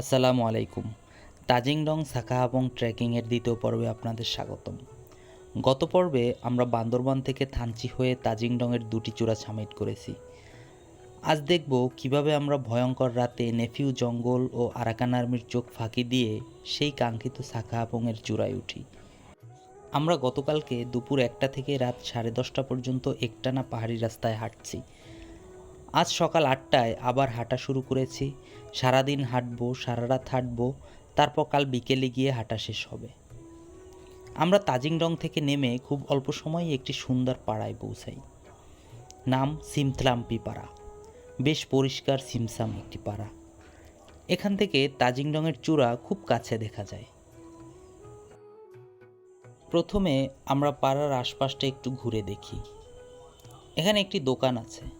আসসালামু আলাইকুম। তাজিংডং সাকাহাবং ট্রেকিংয়ের দ্বিতীয় পর্বে আপনাদের স্বাগতম। গত পর্বে আমরা বান্দরবান থেকে থানচি হয়ে তাজিংডংয়ের দুটি চূড়া সামিট করেছি। আজ দেখব কীভাবে আমরা ভয়ঙ্কর রাতে নেফিউ জঙ্গল ও আরাকান আর্মির চোখ ফাঁকি দিয়ে সেই কাঙ্ক্ষিত সাকাহাবংয়ের চূড়ায় উঠি। আমরা গতকালকে দুপুর একটা থেকে রাত সাড়ে দশটা পর্যন্ত একটানা পাহাড়ি রাস্তায় হাঁটছি। আজ সকাল আটটায় আবার হাঁটা শুরু করেছি। সারাদিন হাঁটবো সারা রাত হাঁটবো, তারপর কাল বিকেলে গিয়ে হাঁটা শেষ হবে। আমরা তাজিংডং থেকে নেমে খুব অল্প সময়ে একটি সুন্দর পাড়ায় পৌঁছাই। নাম সিমথলাম্পি পাড়া বেশ পরিষ্কার, সিমসাম একটি পাড়া। এখান থেকে তাজিংডংয়ের চূড়া খুব কাছে দেখা যায়। প্রথমে আমরা পাড়ার আশপাশটা একটু ঘুরে দেখি। এখানে একটি দোকান আছে।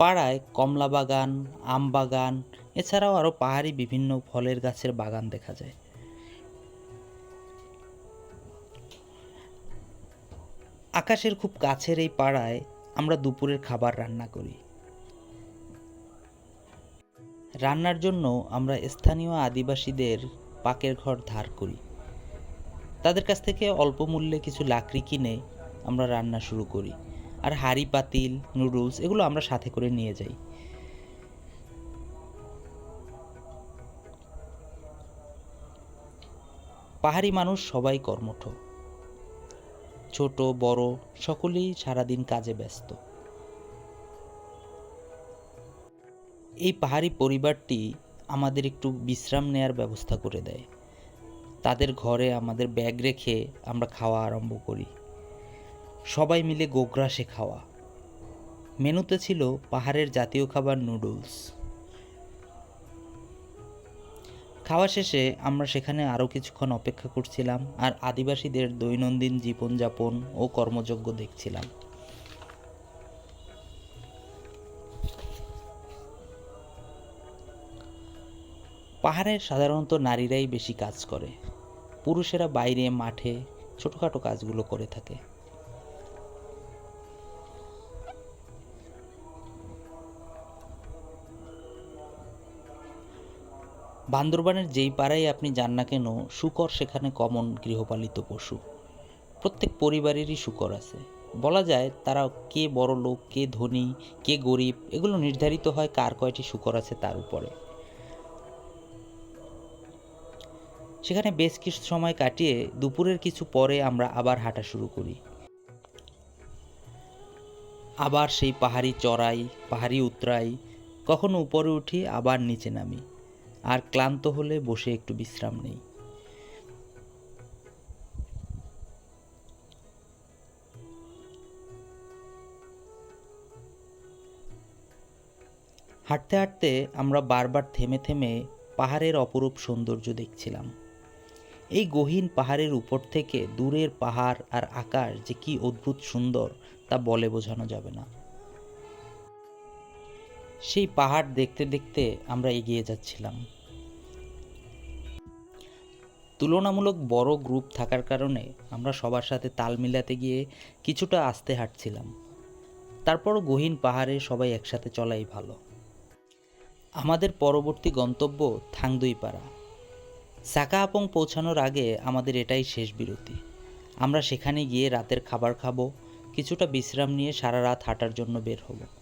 পাড়ায় কমলা বাগান, আম বাগান, এছাড়াও আরও পাহাড়ি বিভিন্ন ফলের গাছের বাগান দেখা যায়। আকাশের খুব কাছের এই পাড়ায় আমরা দুপুরের খাবার রান্না করি। রান্নার জন্য আমরা স্থানীয় আদিবাসীদের পাকের ঘর ধার করি। তাদের কাছ থেকে অল্প মূল্যে কিছু লাকড়ি কিনে আমরা রান্না শুরু করি। আর হাঁড়ি পাতিল নুডলস এগুলো আমরা সাথে করে নিয়ে যাই। পাহাড়ি মানুষ সবাই কর্মঠ। ছোট, বড়, সকলেই সারাদিন কাজে ব্যস্ত। এই পাহাড়ি পরিবারটি আমাদের একটু বিশ্রাম নেয়ার ব্যবস্থা করে দেয়। তাদের ঘরে আমাদের ব্যাগ রেখে আমরা খাওয়া আরম্ভ করি। সবাই মিলে গোগ্রাসে খাওয়া। মেনুতে ছিল পাহাড়ের জাতীয় খাবার নুডলস। খাওয়া শেষে আমরা সেখানে আরও কিছুক্ষণ অপেক্ষা করছিলাম আর আদিবাসীদের দৈনন্দিন জীবনযাপন ও কর্মযজ্ঞ দেখছিলাম। পাহাড়ে সাধারণত নারীরাই বেশি কাজ করে। পুরুষেরা বাইরে, মাঠে ছোটোখাটো কাজগুলো করে থাকে। বান্দরবানের যেই পাড়ায় আপনি যান না কেন, শুকর সেখানে কমন গৃহপালিত পশু। প্রত্যেক পরিবারেরই শুকর আছে। বলা যায়, তারা কে বড় লোক, কে ধনী, কে গরিব, এগুলো নির্ধারিত হয় কার কয়টি শুকর আছে তার উপরে। সেখানে বেশ কিছু সময় কাটিয়ে দুপুরের কিছু পরে আমরা আবার হাঁটা শুরু করি। আবার সেই পাহাড়ি চড়াই, পাহাড়ি উতরাই, কখনো উপরে উঠি, আবার নিচে নামি। আর ক্লান্ত হলে বসে একটু বিশ্রাম নেই। হাঁটতে হাঁটতে আমরা বারবার থেমে থেমে পাহাড়ের অপরূপ সৌন্দর্য দেখছিলাম। এই গহীন পাহাড়ের উপর থেকে দূরের পাহাড় আর আকাশ যে কি অদ্ভুত সুন্দর তা বলে বোঝানো যাবে না। সেই পাহাড় দেখতে দেখতে আমরা এগিয়ে যাচ্ছিলাম। তুলনামূলক বড় গ্রুপ থাকার কারণে আমরা সবার সাথে তাল মিলাতে গিয়ে কিছুটা আস্তে হাঁটছিলাম। তারপর গহীন পাহাড়ে সবাই একসাথে চলাই ভালো। আমাদের পরবর্তী গন্তব্য থাংদুইপাড়া। সাকাহাপং পৌঁছানোর আগে আমাদের এটাই শেষ বিরতি। আমরা সেখানে গিয়ে রাতের খাবার খাব, কিছুটা বিশ্রাম নিয়ে সারা রাত হাঁটার জন্য বের হব।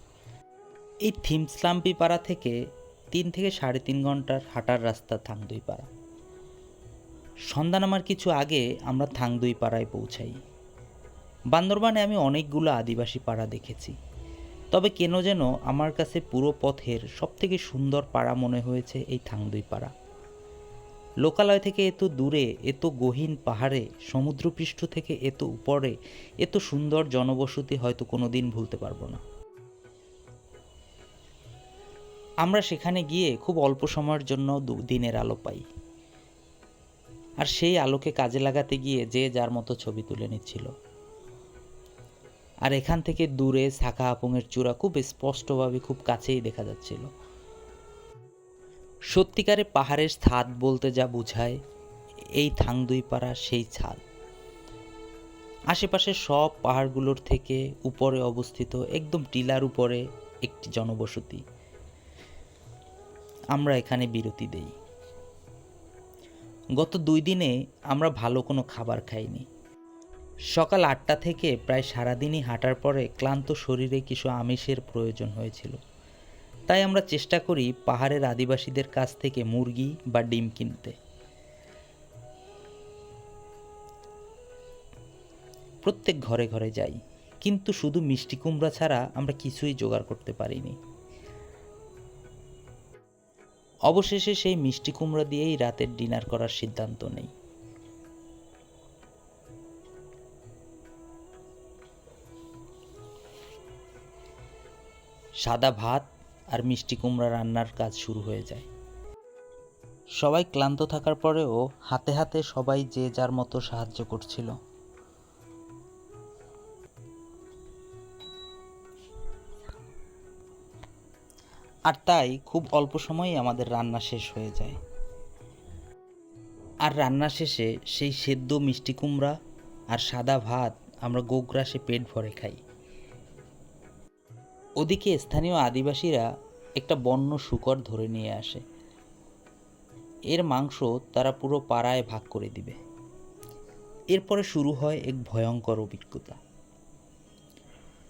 এই থিমসলাম্পি পাড়া থেকে তিন থেকে সাড়ে তিন ঘণ্টার হাঁটার রাস্তা থাংদুই পাড়া। সন্ধ্যা নামার কিছু আগে আমরা থাংদুই পাড়ায় পৌঁছাই। বান্দরবানে আমি অনেকগুলো আদিবাসী পাড়া দেখেছি। তবে কেন যেন আমার কাছে পুরো পথের সবথেকে সুন্দর পাড়া মনে হয়েছে এই থাংদুই পাড়া। লোকালয় থেকে এত দূরে, এত গহীন পাহাড়ে, সমুদ্রপৃষ্ঠ থেকে এত উপরে, এত সুন্দর জনবসতি হয়তো কোনো দিন ভুলতে পারব না। আমরা সেখানে গিয়ে খুব অল্প সময়ের জন্য দিনের আলো পাই। আর সেই আলোকে কাজে লাগাতে গিয়ে যে যার মতো ছবি তুলে নিচ্ছিল। আর এখান থেকে দূরে শাখা আপংয়ের চূড়া খুব স্পষ্টভাবে খুব কাছেই দেখা যাচ্ছিল। সত্যিকারে পাহাড়ের ছাদ বলতে যা বোঝায়, এই থাংদুই পাড়া সেই ছাদ। আশেপাশে সব পাহাড়গুলোর থেকে উপরে অবস্থিত একদম টিলার উপরে একটি জনবসতি। আমরা এখানে বিরতি দেই। গত দুই দিনে আমরা ভালো কোনো খাবার খাইনি। সকাল আটটা থেকে প্রায় সারাদিনই হাঁটার পরে ক্লান্ত শরীরে কিছু আমিষের প্রয়োজন হয়েছিল। তাই আমরা চেষ্টা করি পাহাড়ের আদিবাসীদের কাছ থেকে মুরগি বা ডিম কিনতে। প্রত্যেক ঘরে ঘরে যাই, কিন্তু শুধু মিষ্টি কুমড়া ছাড়া আমরা কিছুই জোগাড় করতে পারিনি। অবশেষে সেই মিষ্টি কুমড়া দিয়েই রাতের ডিনার করার সিদ্ধান্ত নেই। সাদা ভাত আর মিষ্টি কুমড়া রান্নার কাজ শুরু হয়ে যায়। সবাই ক্লান্ত থাকার পরেও হাতে হাতে সবাই যে যার মতো সাহায্য করছিল। আর তাই খুব অল্প সময়েই আমাদের রান্না শেষ হয়ে যায়। আর রান্না শেষে সেই সেদ্ধ মিষ্টি কুমড়া আর সাদা ভাত আমরা গোগ্রাসে পেট ভরে খাই। ওদিকে স্থানীয় আদিবাসীরা একটা বন্য শুকর ধরে নিয়ে আসে। এর মাংস তারা পুরো পাড়ায় ভাগ করে দিবে। এরপরে শুরু হয় এক ভয়ঙ্কর অভিজ্ঞতা।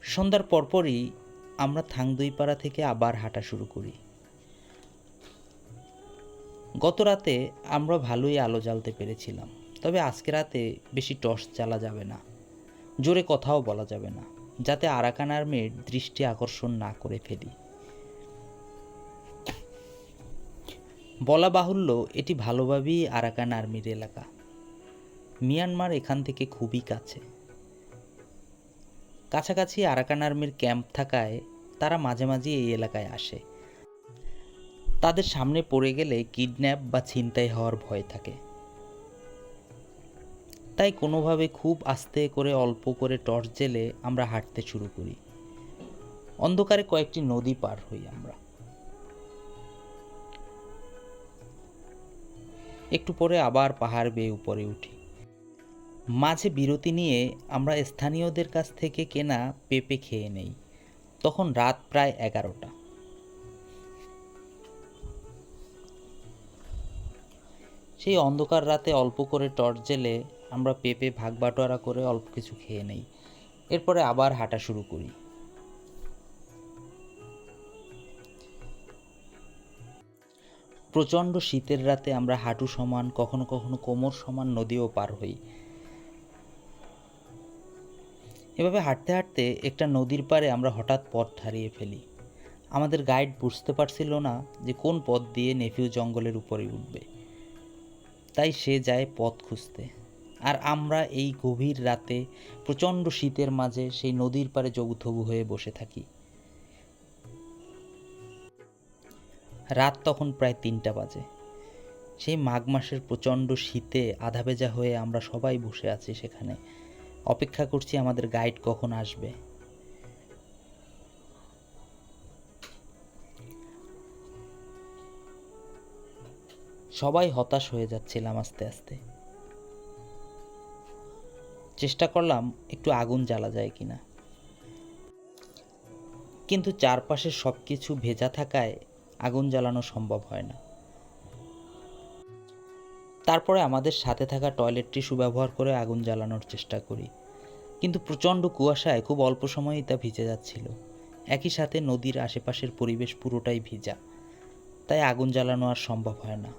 সন্ধ্যার পরপরই আমরা থাংদুইপাড়া থেকে আবার হাঁটা শুরু করি। গত রাতে আমরা ভালোই আলো জ্বালতে পেরেছিলাম, তবে আজকে রাতে বেশি টর্চ জ্বালা যাবে না, জোরে কথাও বলা যাবে না, যাতে আরাকান আর্মির দৃষ্টি আকর্ষণ না করে ফেলি। বলা বাহুল্য, এটি ভালোভাবেই আরাকান আর্মির এলাকা। মিয়ানমার এখান থেকে খুবই কাছে। কাছাকাছি আরাকান আর্মির ক্যাম্প থাকায় তারা মাঝে মাঝে এই এলাকায় আসে। তাদের সামনে পড়ে গেলে কিডন্যাপ বা ছিনতাই হওয়ার ভয় থাকে। তাই কোনোভাবে খুব আস্তে করে অল্প করে টর্চ জেলে আমরা হাঁটতে শুরু করি। অন্ধকারে কয়েকটি নদী পার হই আমরা। একটু পরে আবার পাহাড় বেয়ে উপরে উঠি। মাঝে বিরতি নিয়ে আমরা স্থানীয়দের কাছ থেকে কেনা পেঁপে খেয়ে নেই। তখন রাত প্রায় এগারোটা। সেই অন্ধকার রাতে অল্প করে টর্চ জেলে আমরা পেঁপে, ভাগ বাটোয়ারা করে অল্প কিছু খেয়ে নেই। এরপরে আবার হাঁটা শুরু করি। প্রচণ্ড শীতের রাতে আমরা হাঁটু সমান, কখনো কখনো কোমর সমান নদীও পার হই। এভাবে হাঁটতে হাঁটতে একটা নদীর পাড়ে আমরা হঠাৎ পথ হারিয়ে ফেলি। আমাদের গাইড বুঝতে পারছিল না যে কোন পথ দিয়ে নেফিউ জঙ্গলের উপরে উঠবে। তাই সে যায় পথ খুঁজতে। আর আমরা এই গভীর রাতে প্রচণ্ড শীতের মাঝে সেই নদীর পাড়ে জবুথবু হয়ে বসে থাকি। রাত তখন প্রায় তিনটা বাজে। সেই মাঘ মাসের প্রচণ্ড শীতে আধা ভেজা হয়ে আমরা সবাই বসে আছি সেখানে। অপেক্ষা করছি আমাদের গাইড কখন আসবে। সবাই হতাশ হয়ে যাচ্ছিলাম আস্তে আস্তে। চেষ্টা করলাম একটু আগুন জ্বালা যায় কিনা। কিন্তু চারপাশে সব কিছু ভেজা থাকায় আগুন জ্বালানো সম্ভব হয় না। তারপরে আমাদের সাথে থাকা টয়লেট টিস্যু ব্যবহার করে আগুন জ্বালানোর চেষ্টা করি। কিন্তু প্রচণ্ড কুয়াশায় খুব অল্প সময়েই তা ভিজে যাচ্ছিল। একই সাথে নদীর আশেপাশের পরিবেশ পুরোটাই ভিজা। তাই আগুন জ্বালানো আর সম্ভব হয় না।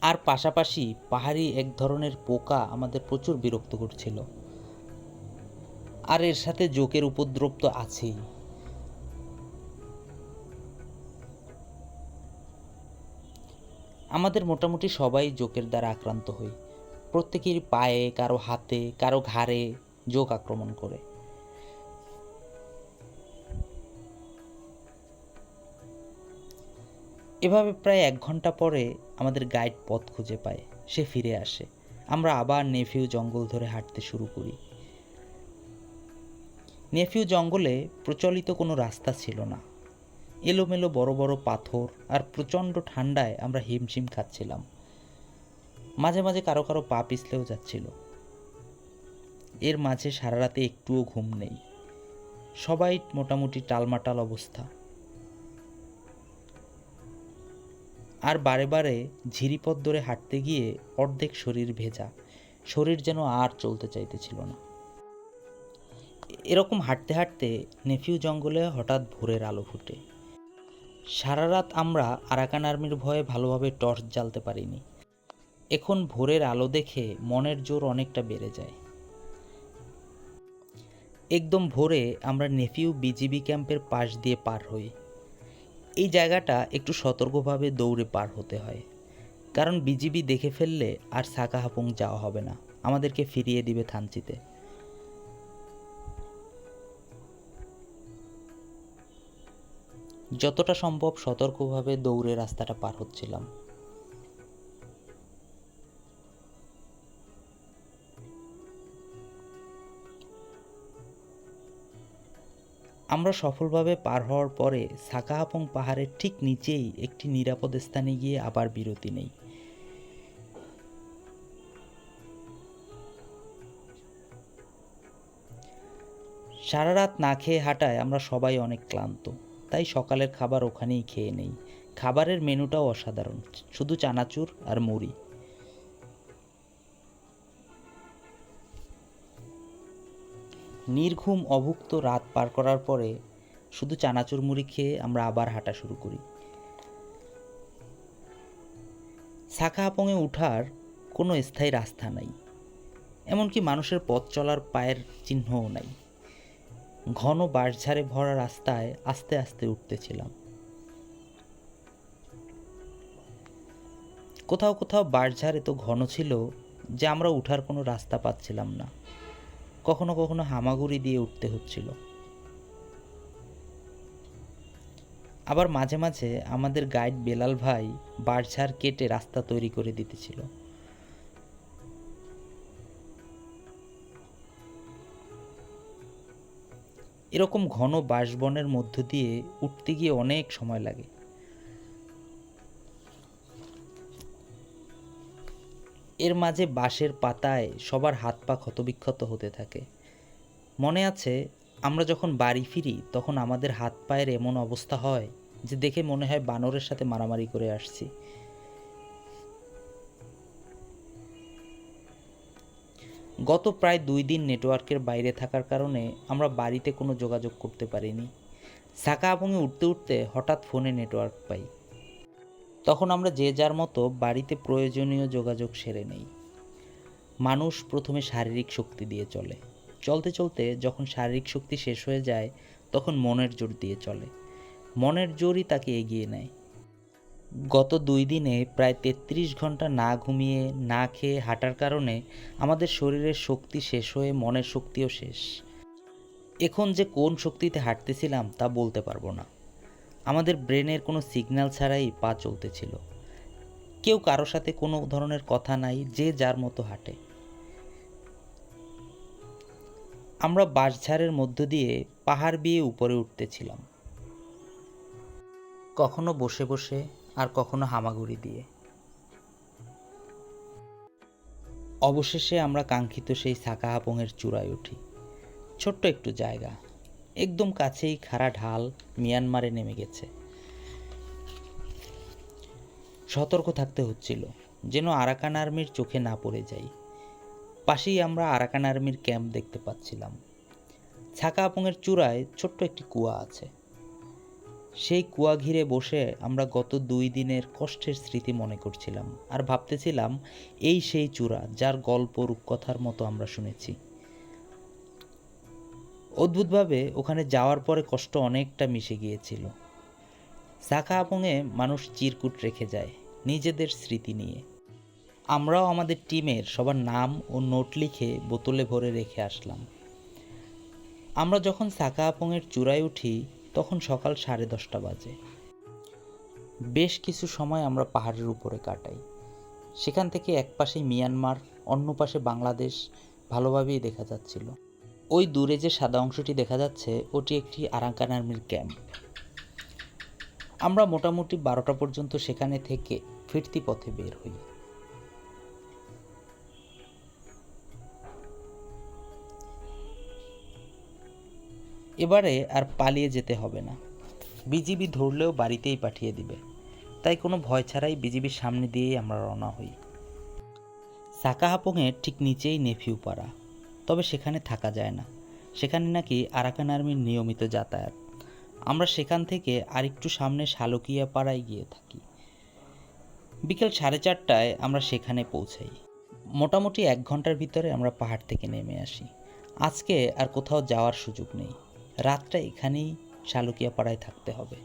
আর পাশাপাশি পাহাড়ি এক ধরনের পোকা আমাদের প্রচুর বিরক্ত করছিল। আর এর সাথে জোকের উপদ্রব তো আছেই। আমাদের মোটামুটি সবাই জোকের দ্বারা আক্রান্ত হই। প্রত্যেকের পায়ে, কারও হাতে, কারও ঘাড়ে যোগ আক্রমণ করে। এভাবে প্রায় এক ঘণ্টা পরে আমাদের গাইড পথ খুঁজে পায়। সে ফিরে আসে। আমরা আবার নেফিউ জঙ্গল ধরে হাঁটতে শুরু করি। নেফিউ জঙ্গলে প্রচলিত কোনো রাস্তা ছিল না। এলোমেলো বড় বড় পাথর আর প্রচণ্ড ঠান্ডায় আমরা হিমশিম খাচ্ছিলাম। মাঝে মাঝে কারও কারও পা পিছলেও যাচ্ছিল। এর মাঝে সারা রাতে একটুও ঘুম নেই। সবাই মোটামুটি টালমাটাল অবস্থা। আর বারে বারে ঝিরিপথ ধরে হাঁটতে গিয়ে অর্ধেক শরীর ভেজা। শরীর যেন আর চলতে চাইতেছিল না। এরকম হাঁটতে হাঁটতে নেফিউ জঙ্গলে হঠাৎ ভোরের আলো ফুটে। সারা রাত আমরা আরাকান আর্মির ভয়ে ভালোভাবে টর্চ জ্বালতে পারিনি। এখন ভোরের আলো দেখে মনের জোর অনেকটা বেড়ে যায়। একদম ভোরে আমরা নেফিউ বিজিবি ক্যাম্পের পাশ দিয়ে পার হই। এই জায়গাটা একটু সতর্কভাবে দৌড়ে পার হতে হয়। কারণ বিজিবি দেখে ফেললে আর সাকাহাপুং যাওয়া হবে না। আমাদেরকে ফিরিয়ে দিবে থানচিতে। যতটা সম্ভব সতর্কভাবে দৌড়ে রাস্তাটা পার হচ্ছিলাম। আমরা সফলভাবে পার হওয়ার পরে সাকাহাপং পাহাড়ের ঠিক নিচেই একটি নিরাপদ স্থানে গিয়ে আবার বিরতি নেই। সারা রাত না খেয়ে হাঁটায় আমরা সবাই অনেক ক্লান্ত, তাই সকালের খাবার ওখানেই খেয়ে নেই। খাবারের মেনুটাও অসাধারণ, শুধু চানাচুর আর মুড়ি। নির্ঘুম অভুক্ত রাত পার করার পরে শুধু চানাচুর মুড়ি খেয়ে আমরা আবার হাঁটা শুরু করি। সাকাহাপংয়ে উঠার কোনো স্থায়ী রাস্তা নাই, এমনকি মানুষের পথ চলার পায়ের চিহ্নও নাই। ঘন বাঁশঝাড়ে ভরা রাস্তায় আস্তে আস্তে উঠতেছিলাম। কোথাও কোথাও বাঁশঝাড় এত ঘন ছিল যে আমরা উঠার কোনো রাস্তা পাচ্ছিলাম না। কখনো কখনো হামাগুড়ি দিয়ে উঠতে হচ্ছিল। আবার মাঝে মাঝে আমাদের গাইড বেলাল ভাই বাঁশঝাড় কেটে রাস্তা তৈরি করে দিতেছিল। এরকম ঘন বাঁশবনের মধ্য দিয়ে উঠতে গিয়ে অনেক সময় লাগে। এর মাঝে বাঁশের পাতায় সবার হাত পা ক্ষতবিক্ষত হতে থাকে। মনে আছে, আমরা যখন বাড়ি ফিরি, তখন আমাদের হাত পায়ের এমন অবস্থা হয় যে দেখে মনে হয় বানরের সাথে মারামারি করে আসছি। গত প্রায় দুই দিন নেটওয়ার্কের বাইরে থাকার কারণে আমরা বাড়িতে কোনো যোগাযোগ করতে পারিনি। সাকা আপঙে উঠতে উঠতে হঠাৎ ফোনে নেটওয়ার্ক পাই। তখন আমরা যে যার মতো বাড়িতে প্রয়োজনীয় যোগাযোগ সেরে নেই। মানুষ প্রথমে শারীরিক শক্তি দিয়ে চলে। চলতে চলতে যখন শারীরিক শক্তি শেষ হয়ে যায়, তখন মনের জোর দিয়ে চলে। মনের জোরই তাকে এগিয়ে নেয়। গত দুই দিনে প্রায় তেত্রিশ ঘণ্টা না ঘুমিয়ে, না খেয়ে হাঁটার কারণে আমাদের শরীরের শক্তি শেষ হয়ে মনের শক্তিও শেষ। এখন যে কোন শক্তিতে হাঁটতেছিলাম তা বলতে পারব না। আমাদের ব্রেনের কোনো সিগন্যাল ছাড়াই পা চলতেছিল কেউ কারও সাথে কোনো ধরনের কথা নাই, যে যার মতো হাঁটে। আমরা বাঁশঝাড়ের মধ্য দিয়ে পাহাড় বিয়ে উপরে উঠতেছিলাম কখনো বসে বসে আর কখনো হামাগুড়ি দিয়ে। অবশেষে আমরা কাঙ্ক্ষিত সেই সাকাহাপংয়ের চূড়ায় উঠি। ছোট্ট একটু জায়গা। একদম কাছেই খাড়া ঢাল মিয়ানমারে নেমে গেছে। সতর্ক থাকতে হচ্ছিল, যেন আরাকান আর্মির চোখে না পড়ে যাই। পাশেই আমরা আরাকান আর্মির ক্যাম্প দেখতে পাচ্ছিলাম। ছাকা আপংয়ের চূড়ায় ছোট্ট একটি কুয়া আছে। সেই কুয়া ঘিরে বসে আমরা গত দুই দিনের কষ্টের স্মৃতি মনে করছিলাম আর ভাবতেছিলাম, এই সেই চূড়া যার গল্প রূপকথার মতো আমরা শুনেছি। অদ্ভুতভাবে ওখানে যাওয়ার পরে কষ্ট অনেকটা মিশে গিয়েছিল। সাকা আপংয়ে মানুষ চিরকুট রেখে যায় নিজেদের স্মৃতি নিয়ে। আমরাও আমাদের টিমের সবার নাম ও নোট লিখে বোতলে ভরে রেখে আসলাম। আমরা যখন সাকা আপংয়ের চূড়ায় উঠি, তখন সকাল সাড়ে দশটা বাজে। বেশ কিছু সময় আমরা পাহাড়ের উপরে কাটাই। সেখান থেকে এক পাশে মিয়ানমার, অন্য পাশে বাংলাদেশ, ভালোভাবেই দেখা যাচ্ছিল। ওই দূরে যে সাদা অংশটি দেখা যাচ্ছে, ওটি একটি আরাকান আর্মির ক্যাম্প। আমরা মোটামুটি বারোটা পর্যন্ত সেখানে থেকে ফিরতি পথে বের হই। এবারে আর পালিয়ে যেতে হবে না। বিজিবি ধরলেও বাড়িতেই পাঠিয়ে দিবে। তাই কোনো ভয় ছাড়াই বিজিবির সামনে দিয়েই আমরা রওনা হই। সাকাহাপংয়ের ঠিক নিচেই নেফিউ পাড়া তবে সেখানে থাকা যায় না। সেখানে নাকি আরাকান আর্মির নিয়মিত যাতায়াত। আমরা সেখান থেকে আরেকটু সামনে শালকিয়া পাড়ায় গিয়ে থাকি। বিকেল সাড়ে চারটায় আমরা সেখানে পৌঁছাই। মোটামুটি এক ঘণ্টার ভিতরে আমরা পাহাড় থেকে নেমে আসি। আজকে আর কোথাও যাওয়ার সুযোগ নেই। রাতটা এখানেই শালুকিয়া পাড়ায় থাকতে হবে।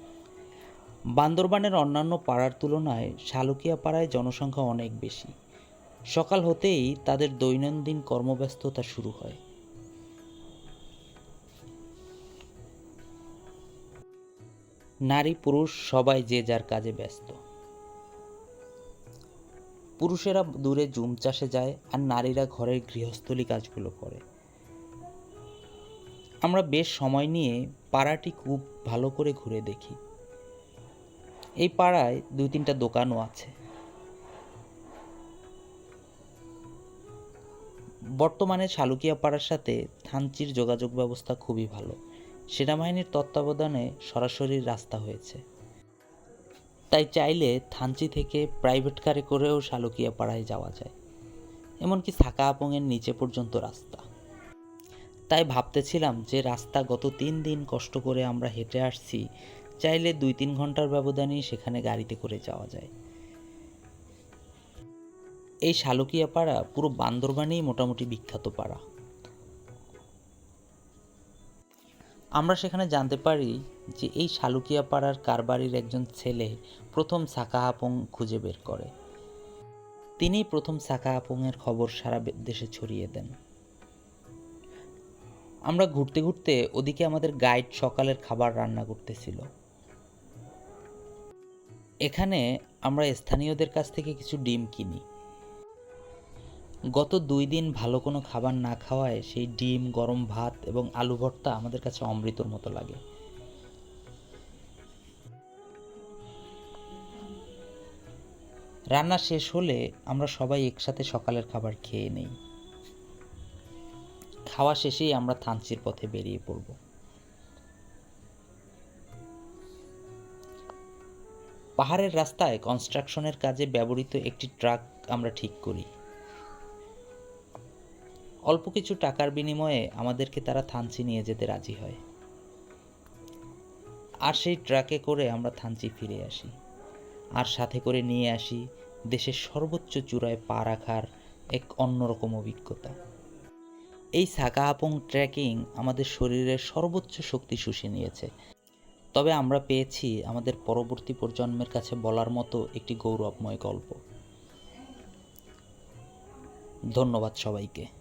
বান্দরবানের অন্যান্য পাড়ার তুলনায় শালুকিয়া পাড়ায় জনসংখ্যা অনেক বেশি। সকাল হতেই তাদের দৈনন্দিন কর্মব্যস্ততা শুরু হয়। নারী পুরুষ সবাই যে যার কাজে ব্যস্ত। পুরুষেরা দূরে জুম চাষে যায় আর নারীরা ঘরের গৃহস্থলী কাজগুলো করে। আমরা বেশ সময় নিয়ে পাড়াটি খুব ভালো করে ঘুরে দেখি। এই পাড়ায় দুই তিনটা দোকানও আছে। বর্তমানে শালুকিয়া পাড়ার সাথে থানচির যোগাযোগ ব্যবস্থা খুবই ভালো। সেনাবাহিনীর তত্ত্বাবধানে সরাসরি রাস্তা হয়েছে। তাই চাইলে থানচি থেকে প্রাইভেট কারে করেও শালুকিয়া পাড়ায় যাওয়া যায়। এমনকি সাকা আপংয়ের নিচে পর্যন্ত রাস্তা। তাই ভাবতেছিলাম যে রাস্তা গত তিন দিন কষ্ট করে আমরা হেঁটে আসছি, চাইলে দুই তিন ঘণ্টার ব্যবধানেই সেখানে গাড়িতে করে যাওয়া যায়। এই শালুকিয়া পাড়া পুরো বান্দরবানেই মোটামুটি বিখ্যাত পাড়া। আমরা সেখানে জানতে পারি যে এই শালুকিয়া পাড়ার কারবারির একজন ছেলে প্রথম সাকাহাপং খুঁজে বের করে। তিনিই প্রথম সাকাহাপংয়ের খবর সারা দেশে ছড়িয়ে দেন। আমরা ঘুরতে ঘুরতে ওদিকে আমাদের গাইড সকালের খাবার রান্না করতেছিল। এখানে আমরা স্থানীয়দের কাছ থেকে কিছু ডিম কিনি। গত দুই দিন ভালো কোনো খাবার না খাওয়ায় সেই ডিম, গরম ভাত এবং আলু ভর্তা আমাদের কাছে অমৃতর মতো লাগে। রান্না শেষ হলে আমরা সবাই একসাথে সকালের খাবার খেয়ে নেই। খাওয়া শেষেই আমরা থানচির পথে বেরিয়ে পড়ব। পাহাড়ের রাস্তায় কনস্ট্রাকশনের কাজে ব্যবহৃত একটি ট্রাক আমরা ঠিক করি। অল্প কিছু টাকার বিনিময়ে আমাদেরকে তারা থানচি নিয়ে যেতে রাজি হয়। আর সেই ট্রাকে করে আমরা থানচি ফিরে আসি। আর সাথে করে নিয়ে আসি দেশের সর্বোচ্চ চূড়ায় পা রাখার এক অন্যরকম অভিজ্ঞতা। এই সাকাহাপং ট্রেকিং আমাদের শরীরের সর্বোচ্চ শক্তি শুষে নিয়েছে। তবে আমরা পেয়েছি আমাদের পরবর্তী প্রজন্মের কাছে বলার মতো একটি গৌরবময় গল্প। ধন্যবাদ সবাইকে।